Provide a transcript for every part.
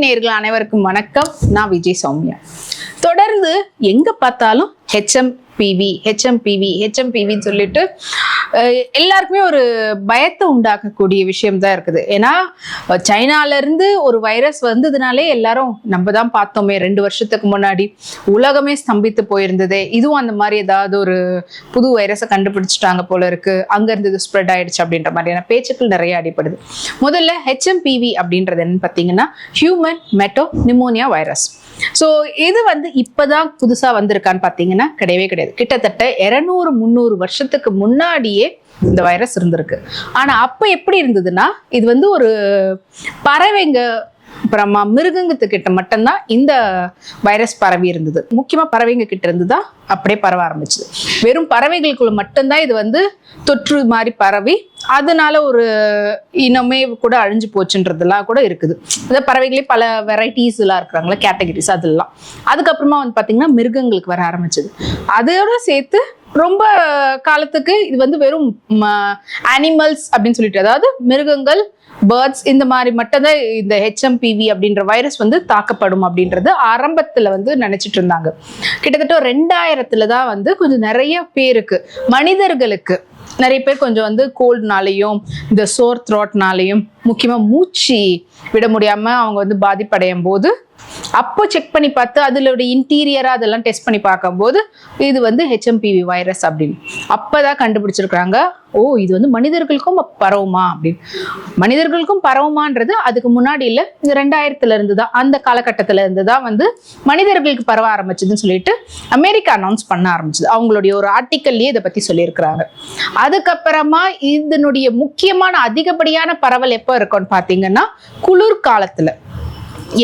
Spotlight அனைவருக்கும் வணக்கம். நான் விஜய் சௌமியா. தொடர்ந்து எங்க பார்த்தாலும் ஹெச்எம்பிவி ஹெச்எம்பிவி ஹெச்எம்பிவின்னு சொல்லிட்டு எல்லாருக்குமே ஒரு பயத்தை உண்டாக்கக்கூடிய விஷயம் தான் இருக்குது. ஏன்னா சைனாலேருந்து ஒரு வைரஸ் வந்ததுனாலே எல்லாரும் நம்ம தான் பார்த்தோமே ரெண்டு வருஷத்துக்கு முன்னாடி உலகமே ஸ்தம்பித்து போயிருந்ததே. இதுவும் அந்த மாதிரி ஏதாவது ஒரு புது வைரஸை கண்டுபிடிச்சிட்டாங்க போல இருக்கு. அங்கேருந்து இது ஸ்ப்ரெட் ஆயிடுச்சு அப்படின்ற மாதிரியான பேச்சுக்கள் நிறைய அடிப்படுது முதல்ல ஹெச்எம்பிவி அப்படின்றது என்னன்னு பார்த்தீங்கன்னா human meta pneumonia virus so இது வந்து இப்போதான் புதுசாக வந்திருக்கான்னு பார்த்தீங்கன்னா கிடையவே கிடையாது. கிட்டத்தட்ட இரநூறு முந்நூறு வருஷத்துக்கு முன்னாடியே இந்த வைரஸ் இருந்திருக்கு. ஆனால் அப்போ எப்படி இருந்ததுன்னா இது வந்து ஒரு பறவைங்க அப்புறமா மிருகங்கத்துக்கிட்ட மட்டும்தான் இந்த வைரஸ் பரவி இருந்தது. முக்கியமாக பறவைங்க கிட்ட இருந்து தான் அப்படியே பரவ ஆரம்பிச்சது. வெறும் பறவைகளுக்குள்ள மட்டும்தான் இது வந்து தொற்று மாதிரி பரவி அதனால ஒரு இனமே கூட அழிஞ்சு போச்சுன்றதுலாம் கூட இருக்குது. இந்த பறவைகளே பல வெரைட்டிஸ் எல்லாம் இருக்கிறாங்களா கேட்டகரிஸ் அதெல்லாம். அதுக்கப்புறமா வந்து பார்த்தீங்கன்னா மிருகங்களுக்கு வர ஆரம்பிச்சது. அதோட சேர்த்து ரொம்ப காலத்துக்கு இது வந்து வெறும் அனிமல்ஸ் அப்படின்னு சொல்லிட்டு அதாவது மிருகங்கள் பேர்ட்ஸ் இந்த மாதிரி மட்டும்தான் இந்த ஹெச்எம்பிவி அப்படின்ற வைரஸ் வந்து தாக்கப்படும் அப்படின்றது ஆரம்பத்தில் வந்து நினைச்சிட்டு இருந்தாங்க. கிட்டத்தட்ட ரெண்டாயிரத்துல தான் வந்து கொஞ்சம் நிறைய பேருக்கு மனிதர்களுக்கு நிறைய பேர் கொஞ்சம் வந்து கோல்டுனாலையும் இந்த சோர் த்ரோட்னாலையும் முக்கியமாக மூச்சு விட முடியாமல் அவங்க வந்து பாதிப்படையும் போது அப்போ செக் பண்ணி பார்த்து அதோட இன்டீரியராக அதெல்லாம் டெஸ்ட் பண்ணி பார்க்கும்போது இது வந்து ஹெச்எம்பிவி வைரஸ் அப்படின்னு. அப்போ தான் கண்டுபிடிச்சிருக்கிறாங்க ஓ இது வந்து மனிதர்களுக்கும் பரவுமா அப்படின்னு. மனிதர்களுக்கும் பரவுமான்றது அதுக்கு முன்னாடி இல்லை இது ரெண்டாயிரத்துல இருந்து தான் அந்த காலகட்டத்தில் இருந்து தான் வந்து மனிதர்களுக்கு பரவ ஆரம்பிச்சதுன்னு சொல்லிட்டு அமெரிக்கா அனௌன்ஸ் பண்ண ஆரம்பிச்சது. அவங்களுடைய ஒரு ஆர்டிக்கல்லையே இதை பற்றி சொல்லியிருக்கிறாங்க. அதுக்கப்புறமா இதனுடைய முக்கியமான அதிகப்படியான பரவல் எப்போ இருக்கும்னு பார்த்தீங்கன்னா குளிர்காலத்தில்.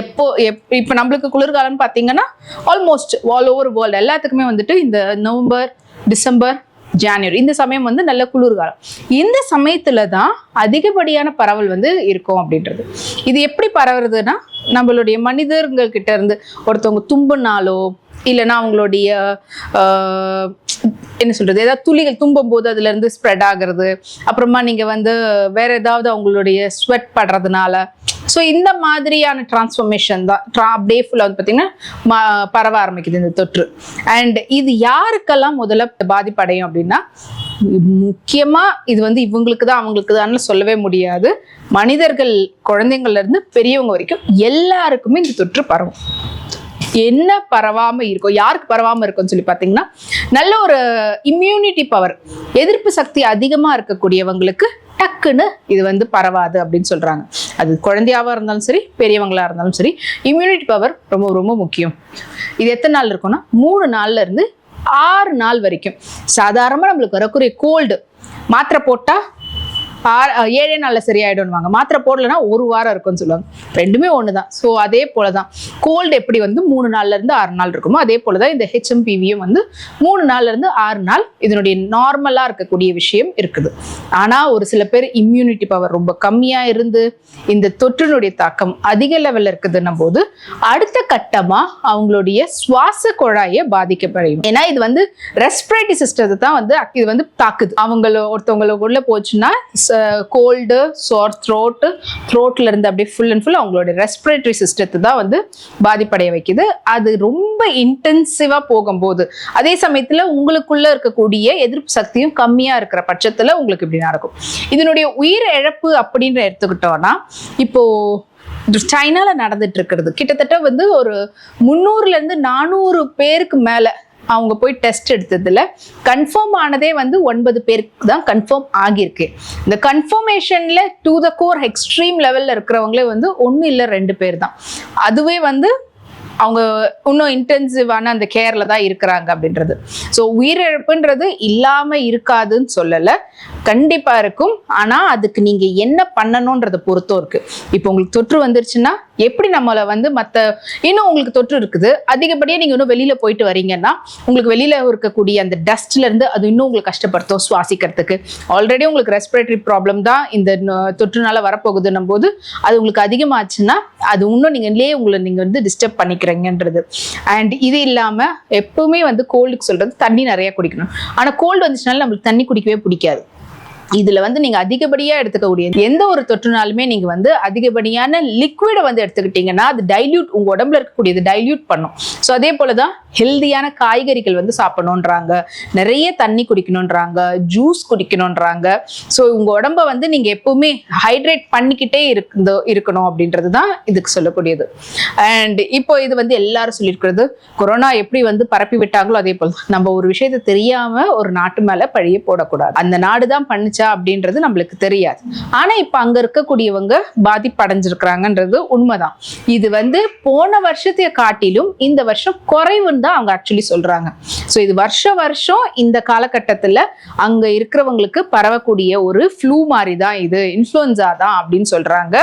எப்போ எப் இப்போ நம்மளுக்கு குளிர்காலம்னு பார்த்தீங்கன்னா ஆல்மோஸ்ட் ஆல் ஓவர் வேர்ல்டு எல்லாத்துக்குமே வந்துட்டு இந்த நவம்பர் டிசம்பர் ஜான்வரி இந்த சமயம் வந்து நல்ல குளிர்காலம். இந்த சமயத்துல தான் அதிகப்படியான பரவல் வந்து இருக்கும் அப்படின்றது. இது எப்படி பரவுறதுன்னா நம்மளுடைய மனிதர்கள் கிட்ட இருந்து ஒருத்தவங்க தும்புனாலோ இல்லைன்னா அவங்களுடைய என்ன சொல்றது ஏதாவது துளிகள் தும்பும் போது அதுல இருந்து ஸ்ப்ரெட் ஆகுறது. அப்புறமா நீங்க வந்து வேற ஏதாவது அவங்களுடைய ஸ்வெட் படுறதுனால. ஸோ இந்த மாதிரியான டிரான்ஸ்ஃபர்மேஷன் தான். ட்ரா அப்படியே ஃபுல்லாக வந்து பார்த்தீங்கன்னா ம- பரவ ஆரம்பிக்குது இந்த தொற்று. அண்ட் இது யாருக்கெல்லாம் முதல்ல பாதிப்படையும் அப்படின்னா முக்கியமாக இது வந்து இவங்களுக்கு தான் அவங்களுக்கு தான் சொல்லவே முடியாது. மனிதர்கள் குழந்தைங்கள்லேருந்து பெரியவங்க வரைக்கும் எல்லாருக்குமே இந்த தொற்று பரவும். என்ன பரவாம இருக்கும் யாருக்கு பரவாம இருக்கும்னு சொல்லி பார்த்தீங்கன்னா நல்ல ஒரு இம்யூனிட்டி பவர் எதிர்ப்பு சக்தி அதிகமா இருக்கக்கூடியவங்களுக்கு டக்குன்னு இது வந்து பரவாது அப்படின்னு சொல்றாங்க. அது குழந்தையாவா இருந்தாலும் சரி பெரியவங்களா இருந்தாலும் சரி இம்யூனிட்டி பவர் ரொம்ப ரொம்ப முக்கியம். இது எத்தனை நாள் இருக்கும்னா மூணு நாள்ல இருந்து ஆறு நாள் வரைக்கும். சாதாரணமா நம்மளுக்கு வரக்கூடிய கோல்டு மாத்திரை போட்டா ஏழே நாளில் சரியாயிடும்வாங்க மாத்திரை போடலைன்னா ஒரு வாரம் இருக்கும்னு சொல்லுவாங்க. ரெண்டுமே ஒன்று தான் ஸோ அதே போல தான் கோல்டு எப்படி வந்து மூணு நாள்லேருந்து ஆறு நாள் இருக்குமோ அதே போல தான் இந்த ஹெச்எம்பிவியும் வந்து மூணு நாள்லேருந்து ஆறு நாள் இதனுடைய நார்மலாக இருக்கக்கூடிய விஷயம் இருக்குது. ஆனால் ஒரு சில பேர் இம்யூனிட்டி பவர் ரொம்ப கம்மியாக இருந்து இந்த தொற்றினுடைய தாக்கம் அதிக லெவலில் இருக்குதுன்னும் போது அடுத்த கட்டமாக அவங்களுடைய சுவாச குழாயை பாதிக்கப்படையும். ஏன்னா இது வந்து ரெஸ்பிரேட்டரி சிஸ்டத்தை தான் வந்து இது வந்து தாக்குது. அவங்கள ஒருத்தவங்களுக்குள்ள போச்சுன்னா கோல்டு சோர் த்ரோட்டு த்ரோட்டில் இருந்து அப்படியே ஃபுல் அண்ட் ஃபுல் அவங்களோட ரெஸ்பிரேட்டரி சிஸ்டத்தை தான் வந்து பாதிப்படைய வைக்குது. அது ரொம்ப இன்டென்சிவாக போகும்போது அதே சமயத்தில் உங்களுக்குள்ளே இருக்கக்கூடிய எதிர்ப்பு சக்தியும் கம்மியாக இருக்கிற பட்சத்தில் உங்களுக்கு இப்படி நடக்கும். இதனுடைய உயிர் இழப்பு அப்படின்னு எடுத்துக்கிட்டோம்னா இப்போது சைனால நடந்துட்டு இருக்கிறது. கிட்டத்தட்ட வந்து ஒரு முந்நூறுல இருந்து நானூறு பேருக்கு மேலே அவங்க போய் டெஸ்ட் எடுத்ததுல கன்ஃபார்ம் ஆனதே வந்து ஒன்பது பேருக்கு தான் கன்ஃபார்ம் ஆகியிருக்கு. இந்த கன்ஃபர்மேஷன்ல டு த கோர் எக்ஸ்ட்ரீம் லெவல்ல இருக்கிறவங்களே வந்து ஒன்று இல்லை ரெண்டு பேர் தான். அதுவே வந்து அவங்க இன்னும் இன்டென்சிவான அந்த கேர்ல தான் இருக்கிறாங்க அப்படின்றது. ஸோ உயிரிழப்புன்றது இல்லாம இருக்காதுன்னு சொல்லலை. கண்டிப்பாக இருக்கும். ஆனால் அதுக்கு நீங்கள் என்ன பண்ணணுன்றத பொறுத்தும் இருக்குது இப்போ உங்களுக்கு தொற்று வந்துருச்சுன்னா எப்படி நம்மளை வந்து மற்ற இன்னும் உங்களுக்கு தொற்று இருக்குது. அதிகப்படியாக நீங்கள் இன்னும் வெளியில் போயிட்டு வரீங்கன்னா உங்களுக்கு வெளியில் இருக்கக்கூடிய அந்த டஸ்ட்லேருந்து அது இன்னும் உங்களுக்கு கஷ்டப்படுத்தும் சுவாசிக்கிறதுக்கு. ஆல்ரெடி உங்களுக்கு ரெஸ்பிரேட்டரி ப்ராப்ளம் தான் இந்த ந- தொற்றுனால வரப்போகுதுன்னும் போது அது உங்களுக்கு அதிகமாச்சுன்னா அது இன்னும் நீங்களே உங்களை நீங்கள் வந்து டிஸ்டர்ப் பண்ணிக்கிறீங்கன்றது. அண்ட் இது இல்லாமல் எப்பவுமே வந்து கோல்டுக்கு சொல்கிறது தண்ணி நிறையா குடிக்கணும். ஆனால் கோல்டு வந்துச்சுனால நம்மளுக்கு தண்ணி குடிக்கவே பிடிக்காது. இதுல வந்து நீங்க அதிகப்படியா எடுத்துக்கக்கூடிய எந்த ஒரு தொற்றுனாலுமே நீங்க வந்து அதிகப்படியான லிக்விடை வந்து எடுத்துக்கிட்டீங்கன்னா அது டைல்யூட் உங்க உடம்புல இருக்கக்கூடியது டைல்யூட் பண்ணும். ஸோ அதே போலதான் ஹெல்தியான காய்கறிகள் வந்து சாப்பிடணுன்றாங்க நிறைய தண்ணி குடிக்கணுன்றாங்க ஜூஸ் குடிக்கணுன்றாங்க ஸோ உங்க உடம்ப வந்து நீங்க எப்பவுமே ஹைட்ரேட் பண்ணிக்கிட்டே இருக்கு இருக்கணும் அப்படின்றது தான் இதுக்கு சொல்லக்கூடியது. அண்ட் இப்போ இது வந்து எல்லாரும் சொல்லியிருக்கிறது கொரோனா எப்படி வந்து பரப்பி விட்டாங்களோ அதே போல் நம்ம ஒரு விஷயத்தை தெரியாம ஒரு நாட்டு மேல பழிய போடக்கூடாது. அந்த நாடு தான் பண்ணுச்சு அப்படின்றது நம்மளுக்கு தெரியாது. ஆனா இப்ப அங்க இருக்கக்கூடியவங்க பாதிப்படைஞ்சிருக்கிறாங்கன்றது உண்மைதான். இது வந்து போன வருஷத்தை காட்டிலும் இந்த வருஷம் குறைவுன்னு தான் அவங்க ஆக்சுவலி சொல்றாங்க. ஸோ இது வருஷ வருஷம் இந்த காலகட்டத்தில் அங்க இருக்கிறவங்களுக்கு பரவக்கூடிய ஒரு ஃப்ளூ மாதிரி தான் இது இன்ஃப்ளூயன்சா தான் அப்படின்னு சொல்றாங்க.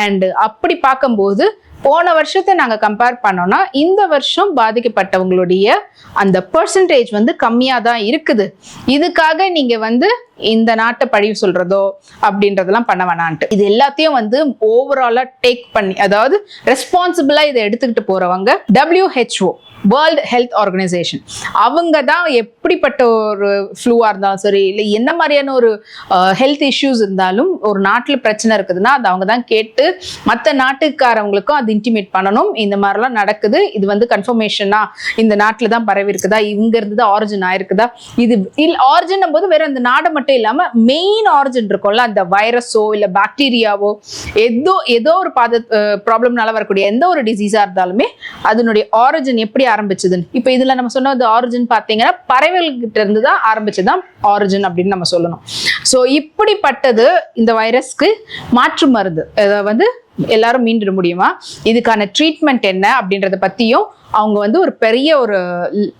அண்ட் அப்படி பார்க்கும்போது போன வருஷத்தை நாங்கள் கம்பேர் பண்ணோம்னா இந்த வருஷம் பாதிக்கப்பட்டவங்களுடைய அந்த பர்சன்டேஜ் வந்து கம்மியாக தான் இருக்குது. இதுக்காக நீங்கள் வந்து இந்த நாட்டை பழிவு சொல்றதோ அப்படின்றதெல்லாம் பண்ண வேணான்ட்டு. இது எல்லாத்தையும் வந்து ஓவராலாக டேக் பண்ணி அதாவது ரெஸ்பான்சிபிளாக இதை எடுத்துக்கிட்டு போறவங்க டபிள்யூஹெச்ஓ வேர்ல்டு ஹெல்த் ஆர்கனைசேஷன் அவங்க தான் எப்படிப்பட்ட ஒரு ஃப்ளூவாக இருந்தாலும் சரி இல்லை என்ன மாதிரியான ஒரு ஹெல்த் இஷ்யூஸ் இருந்தாலும் ஒரு நாட்டில் பிரச்சனை இருக்குதுன்னா அது அவங்க தான் கேட்டு மற்ற நாட்டுக்காரவங்களுக்கும் அது இன்டிமேட் பண்ணணும். இந்த மாதிரிலாம் நடக்குது. இது வந்து கன்ஃபர்மேஷனா இந்த நாட்டில் தான் பரவி இருக்குதா இங்க இருந்து தான் ஆரிஜின் ஆயிருக்குதா? இது இல் ஆரிஜின் போது வேற அந்த நாடு மட்டும் இல்லாமல் மெயின் ஆரிஜின் இருக்கும்ல அந்த வைரஸோ இல்லை பாக்டீரியாவோ ஏதோ ஏதோ ஒரு பாத ப்ராப்ளம்னால வரக்கூடிய எந்த ஒரு டிசீஸாக இருந்தாலுமே அதனுடைய ஆரிஜின் எப்படி ஆரம்பிச்சதுன்னு. இப்போ இதுல நம்ம சொன்னது ஆரிஜின் பார்த்தீங்கன்னா பறவைகள்கிட்ட இருந்து தான் ஆரம்பிச்சதுதான் ஆரிஜின் அப்படின்னு நம்ம சொல்லணும். ஸோ இப்படிப்பட்டது இந்த வைரஸ்க்கு மாற்று மருந்து வந்து எல்லாரும் மீண்டிட முடியுமா? இதுக்கான ட்ரீட்மெண்ட் என்ன அப்படின்றத பத்தியும் அவங்க வந்து ஒரு பெரிய ஒரு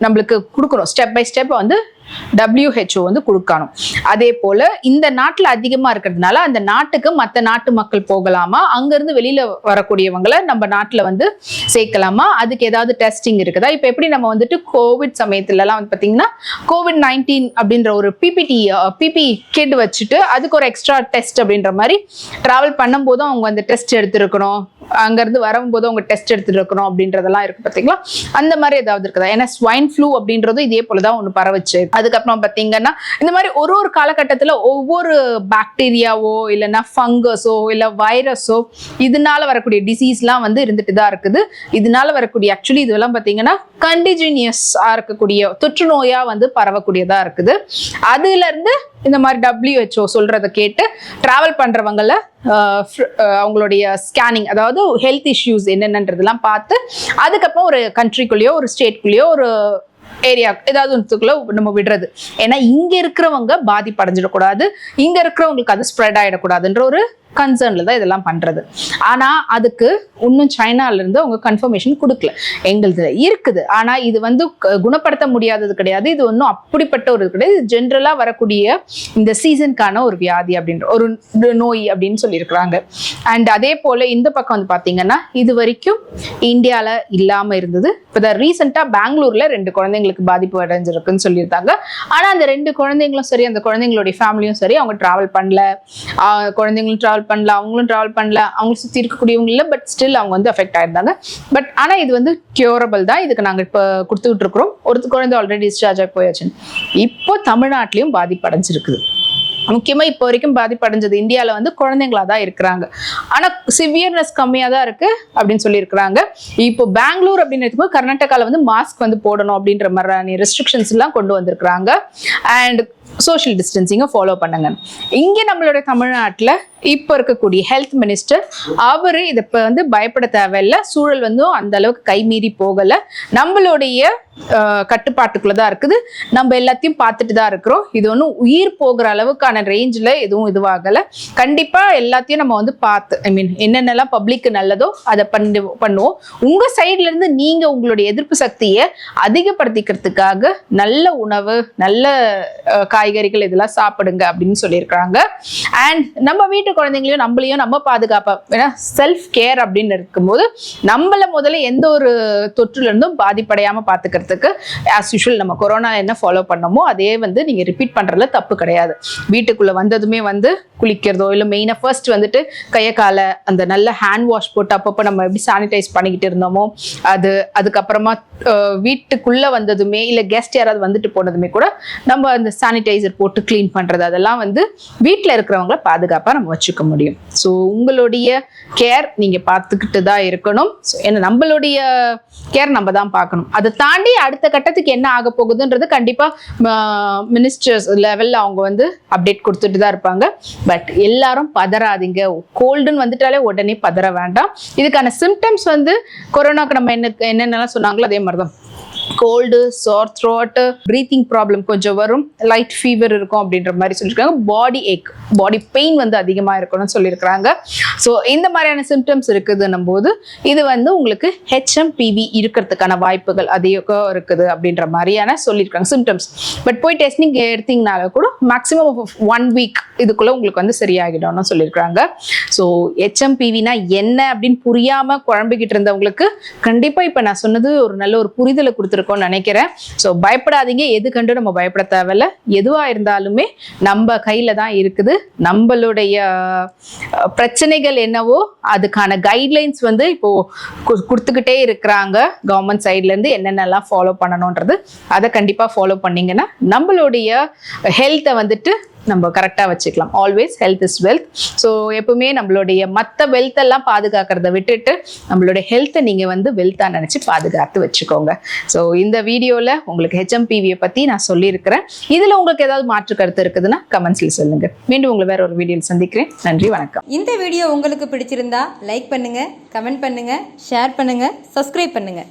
நம்மளுக்கு கொடுக்கணும். ஸ்டெப் பை ஸ்டெப் வந்து டபிள்யூஹெச்ஓ வந்து கொடுக்கணும். அதே போல இந்த நாட்டில் அதிகமாக இருக்கிறதுனால அந்த நாட்டுக்கு மற்ற நாட்டு மக்கள் போகலாமா? அங்கேருந்து வெளியில் வரக்கூடியவங்களை நம்ம நாட்டில் வந்து சேர்க்கலாமா? அதுக்கு ஏதாவது டெஸ்டிங் இருக்குதா? இப்போ எப்படி நம்ம வந்துட்டு கோவிட் சமயத்துலலாம் வந்து பார்த்தீங்கன்னா கோவிட் நைன்டீன் அப்படின்ற ஒரு பிபிடி பிபி கிட் வச்சுட்டு அதுக்கு ஒரு எக்ஸ்ட்ரா டெஸ்ட் அப்படின்ற மாதிரி ட்ராவல் பண்ணும்போதும் அவங்க அந்த டெஸ்ட் எடுத்திருக்கணும். அங்கேருந்து வரும்போது அவங்க டெஸ்ட் எடுத்துட்டு இருக்கணும் அப்படின்றதெல்லாம் இருக்கு பார்த்தீங்களா அந்த மாதிரி ஏதாவது இருக்குதா? ஏன்னா ஸ்வைன் ஃப்ளூ அப்படின்றதும் இதே போல தான் ஒன்று பரவச்சு. அதுக்கப்புறம் பார்த்தீங்கன்னா இந்த மாதிரி ஒரு ஒரு காலகட்டத்தில் ஒவ்வொரு பாக்டீரியாவோ இல்லைன்னா ஃபங்கஸோ இல்லை வைரஸோ இதனால வரக்கூடிய டிசீஸ்லாம் வந்து இருந்துட்டு தான் இருக்குது. இதனால வரக்கூடிய ஆக்சுவலி இதெல்லாம் பார்த்தீங்கன்னா கண்டிஜினியஸாக இருக்கக்கூடிய தொற்று நோயாக வந்து பரவக்கூடியதாக இருக்குது. அதுலேருந்து இந்த மாதிரி டபிள்யூஹெச்ஓ சொல்கிறத கேட்டு ட்ராவல் பண்ணுறவங்கள அவங்களுடைய ஸ்கேனிங் அதாவது ஹெல்த் இஷ்யூஸ் என்னென்னன்றதெல்லாம் பார்த்து அதுக்கப்புறம் ஒரு கண்ட்ரிக்குள்ளேயோ ஒரு ஸ்டேட்குள்ளேயோ ஒரு ஏரியா ஏதாவது ஒன்றுக்குள்ள நம்ம விடுறது. ஏன்னா இங்கே இருக்கிறவங்க பாதிப்படைஞ்சிடக்கூடாது. இங்கே இருக்கிறவங்களுக்கு அது ஸ்ப்ரெட் ஆகிடக்கூடாதுன்ற ஒரு கன்சர்ன்ல தான் இதெல்லாம் பண்றது. ஆனா அதுக்கு இன்னும் சைனால இருந்து அவங்க கன்ஃபர்மேஷன் கொடுக்கல. எங்களுது இருக்குது. ஆனா இது வந்து குணப்படுத்த முடியாதது கிடையாது. இது ஒன்றும் அப்படிப்பட்ட ஒரு இது கிடையாது. இது ஜென்ரலா வரக்கூடிய இந்த சீசனுக்கான ஒரு வியாதி அப்படின்ற ஒரு நோய் அப்படின்னு சொல்லியிருக்கிறாங்க. அண்ட் அதே போல இந்த பக்கம் வந்து பாத்தீங்கன்னா இது வரைக்கும் இந்தியாவில் இல்லாமல் இருந்தது. இப்போ ரீசெண்டாக பெங்களூரில் ரெண்டு குழந்தைங்களுக்கு பாதிப்பு அடைஞ்சிருக்குன்னு சொல்லியிருந்தாங்க ஆனால் அந்த ரெண்டு குழந்தைங்களும் சரி அந்த குழந்தைங்களுடைய ஃபேமிலியும் சரி அவங்க ட்ராவல் பண்ணல. குழந்தைங்களும் ட்ராவல் பண்ணல அவங்களும் ட்ராவல் பண்ணல அவங்க சுற்றி இருக்கக்கூடியவங்க இல்லை பட் ஸ்டில் அவங்க வந்து அஃபெக்ட் ஆயிருந்தாங்க. பட் ஆனால் இது வந்து கியூரபிள் தான். இதுக்கு நாங்கள் இப்போ கொடுத்துக்கிட்டு இருக்கிறோம். ஒரு குழந்தை ஆல்ரெடி டிஸ்சார்ஜ் ஆகி போயாச்சு இப்போ தமிழ்நாட்டிலையும் பாதிப்பு அடைஞ்சிருக்குது இப்போ வரைக்கும் பாதிப்படைஞ்சது இந்தியாவில் வந்து குழந்தைங்களா தான் இருக்கிறாங்க. ஆனால் சிவியர்னஸ் கம்மியாக தான் இருக்குது அப்படின்னு சொல்லியிருக்கிறாங்க. இப்போ பெங்களூர் அப்படின்னு எடுத்துக்கோ கர்நாடகாவில் வந்து மாஸ்க் வந்து போடணும் அப்படின்ற மாதிரியான ரெஸ்ட்ரிக்ஷன்ஸ் எல்லாம் கொண்டு வந்திருக்கிறாங்க. அண்ட் சோஷியல் டிஸ்டன்சிங்கை ஃபாலோ பண்ணுங்க. இங்கே நம்மளுடைய தமிழ்நாட்டில் இப்போ இருக்கக்கூடிய ஹெல்த் மினிஸ்டர் அவர் இதை இப்போ வந்து பயப்பட தேவையில்லை. சூழல் வந்து அந்த அளவுக்கு கைமீறி போகலை. நம்மளுடைய கட்டுப்பாட்டுக்குள்ளே கட்டுப்பாட்டுக்குள்ள தான் இருக்குது. நம்ம எல்லாத்தையும் பார்த்துட்டு தான் இருக்கிறோம். இது ஒன்றும் உயிர் போகிற அளவுக்கான ரேஞ்சில் எதுவும் இதுவாகலை. கண்டிப்பாக எல்லாத்தையும் நம்ம வந்து பார்த்து ஐ மீன் என்னென்னலாம் பப்ளிக்கு நல்லதோ அதை பண்ணி பண்ணுவோம். உங்கள் சைட்லேருந்து நீங்கள் உங்களுடைய எதிர்ப்பு சக்தியை அதிகப்படுத்திக்கிறதுக்காக நல்ல உணவு நல்ல காய் காய்கறிகள் இதெல்லாம் சாப்பிடுங்க அப்படின்னு சொல்லியிருக்கிறாங்க. அண்ட் நம்ம வீட்டு குழந்தைங்களையும் நம்மளையும் நம்ம பாதுகாப்போம் ஏன்னா செல்ஃப் கேர் அப்படின்னு இருக்கும்போது நம்மள முதல்ல எந்த ஒரு தொற்றுல இருந்தும் பாதிப்படையாம ஆஸ் யூஷுவல் நம்ம கொரோனா என்ன ஃபாலோ பண்ணமோ அதே வந்து நீங்கள் ரிப்பீட் பண்றதுல தப்பு கிடையாது. வீட்டுக்குள்ள வந்ததுமே வந்து குளிக்கிறதோ இல்லை மெயினாக ஃபர்ஸ்ட் வந்துட்டு கையை காலை அந்த நல்ல ஹேண்ட் வாஷ் போட்டு அப்பப்போ நம்ம எப்படி சானிடைஸ் பண்ணிக்கிட்டு இருந்தோமோ அது அதுக்கப்புறமா வீட்டுக்குள்ளே வந்ததுமே இல்லை கெஸ்ட் யாராவது வந்துட்டு போனதுமே கூட நம்ம அந்த சானிடைஸ் சானிடைசர் போட்டு க்ளீன் பண்ணுறது அதெல்லாம் வந்து வீட்டில் இருக்கிறவங்கள பாதுகாப்பாக நம்ம வச்சுக்க முடியும். ஸோ உங்களுடைய கேர் நீங்கள் பார்த்துக்கிட்டு தான் இருக்கணும். ஸோ ஏன்னா நம்மளுடைய கேர் நம்ம தான் பார்க்கணும். அதை தாண்டி அடுத்த கட்டத்துக்கு என்ன ஆக போகுதுன்றது கண்டிப்பாக மினிஸ்டர்ஸ் லெவலில் அவங்க வந்து அப்டேட் கொடுத்துட்டு தான் இருப்பாங்க. பட் எல்லாரும் பதறாதீங்க. கோல்டுன்னு வந்துட்டாலே உடனே பதற வேண்டாம். இதுக்கான சிம்டம்ஸ் வந்து கொரோனாக்கு நம்ம என்ன என்னென்னலாம் சொன்னாங்களோ அதே மாதிரி தான் cold sore throat breathing problem கொஞ்சம் வரும். லைட் ஃபீவர் இருக்கும் அப்படின்ற மாதிரி சொல்லியிருக்காங்க. பாடி ஏக் பாடி பெயின் வந்து அதிகமாக இருக்கணும்னு சொல்லியிருக்கிறாங்க. ஸோ இந்த மாதிரியான சிம்டம்ஸ் இருக்குதுன்னும் போது இது வந்து உங்களுக்கு ஹெச்எம்பிவி இருக்கிறதுக்கான வாய்ப்புகள் அதிகம் இருக்குது அப்படின்ற மாதிரியான சொல்லியிருக்காங்க சிம்டம்ஸ் பட் போய் டெஸ்டிங் எடுத்தீங்கனால கூட மேக்ஸிமம் ஒன் வீக் இதுக்குள்ளே உங்களுக்கு வந்து சரியாகிடும்னு சொல்லியிருக்கிறாங்க. ஸோ ஹெச்எம்பிவினா என்ன அப்படின்னு புரியாமல் குழம்பிக்கிட்டு இருந்தவங்களுக்கு கண்டிப்பாக இப்போ நான் சொன்னது ஒரு நல்ல ஒரு புரிதலை கொடுத்துருக்கோம்னு நினைக்கிறேன். ஸோ பயப்படாதீங்க. எது கண்டு நம்ம பயப்பட தேவையில்ல. எதுவாக இருந்தாலுமே நம்ம கையில் தான் இருக்குது. நம்மளுடைய பிரச்சனைகள் என்னவோ அதுக்கான கைட்லைன்ஸ் வந்து இப்போ கொடுத்துக்கிட்டே இருக்கிறாங்க. கவர்மெண்ட் சைட்லேருந்து என்னென்னலாம் ஃபாலோ பண்ணணுன்றது அதை கண்டிப்பாக ஃபாலோ பண்ணிங்கன்னா நம்மளுடைய ஹெல்த்தை வந்துட்டு நம்ம கரெக்டாக வச்சுக்கலாம். Always health is wealth so எப்பவுமே நம்மளுடைய மற்ற வெல்த் எல்லாம் பாதுகாக்கிறத விட்டுட்டு நம்மளுடைய ஹெல்த்தை நீங்கள் வந்து வெல்த்தாக நினச்சி பாதுகாத்து வச்சுக்கோங்க. ஸோ இந்த வீடியோவில் உங்களுக்கு ஹெச்எம்பிவியை பற்றி நான் சொல்லியிருக்கிறேன். இதில் உங்களுக்கு ஏதாவது மாற்று கருத்து இருக்குதுன்னா கமெண்ட்ஸில் சொல்லுங்கள் மீண்டும் உங்களை வேற ஒரு வீடியோவில் சந்திக்கிறேன். நன்றி வணக்கம். இந்த வீடியோ உங்களுக்கு பிடிச்சிருந்தா லைக் பண்ணுங்கள் கமெண்ட் பண்ணுங்கள் ஷேர் பண்ணுங்கள் சப்ஸ்கிரைப் பண்ணுங்கள்